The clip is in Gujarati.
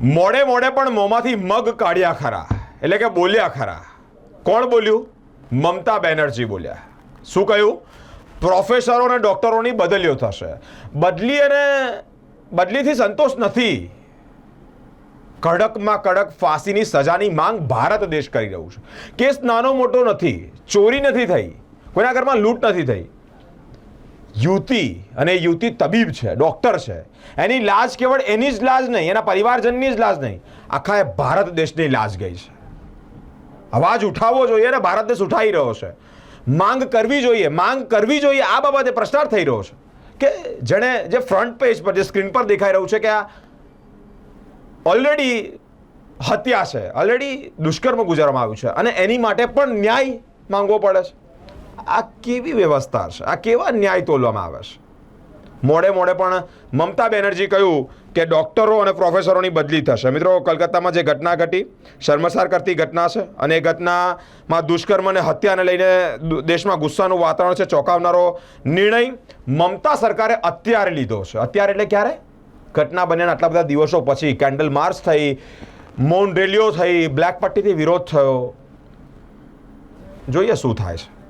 મોડે મોડે પણ મોંમાંથી મગ કાઢ્યા ખરા. એટલે કે બોલ્યા ખરા. કોણ બોલ્યું? મમતા બેનર્જી બોલ્યા. શું કહ્યું? પ્રોફેસરો અને ડૉક્ટરોની બદલીઓ થશે. બદલી અને બદલીથી સંતોષ નથી. કડકમાં કડક ફાંસીની સજાની માંગ ભારત દેશ કરી રહ્યું છે. કેસ નાનો મોટો નથી. ચોરી નથી થઈ. કોઈના ઘરમાં લૂંટ નથી થઈ. યુવતી અને યુવતી તબીબ છે, ડૉક્ટર છે. એની લાજ કેવળ એની જ લાજ નહીં, એના પરિવારજનની જ લાજ નહીં. આખા એ ભારત દેશની લાજ ગઈ છે. અવાજ ઉઠાવવો જોઈએ ને, ભારત દેશ ઉઠાવી રહ્યો છે. માંગ કરવી જોઈએ, માંગ કરવી જોઈએ, આ બાબતે પ્રશ્નાર થઈ રહ્યો છે. કે જેણે જે ફ્રન્ટ પેજ પર, જે સ્ક્રીન પર દેખાઈ રહ્યું છે કે આ ઓલરેડી હત્યા છે ઓલરેડી દુષ્કર્મ ગુજારવામાં આવ્યું છે અને એની માટે પણ ન્યાય માંગવો પડે છે. આ કેવી વ્યવસ્થા છે આ કેવા ન્યાય તોલવામાં આવે છે? મોડે મોડે પણ મમતા બેનર્જી કહ્યું કે ડૉક્ટરો અને પ્રોફેસરોની બદલી થશે. મિત્રો, કલકત્તામાં જે ઘટના ઘટી, શર્મસાર કરતી ઘટના છે અને એ ઘટનામાં દુષ્કર્મ અને હત્યાને લઈને દેશમાં ગુસ્સાનું વાતાવરણ છે, ચોંકાવનારો નિર્ણય મમતા સરકારે અત્યારે લીધો છે. અત્યારે એટલે ક્યારે? ઘટના બન્યાના આટલા બધા દિવસો પછી કેન્ડલ માર્ચ થઈ, મૌન રેલીઓ થઈ, બ્લેક પટ્ટીથી વિરોધ થયો. જોઈએ શું થાય છે.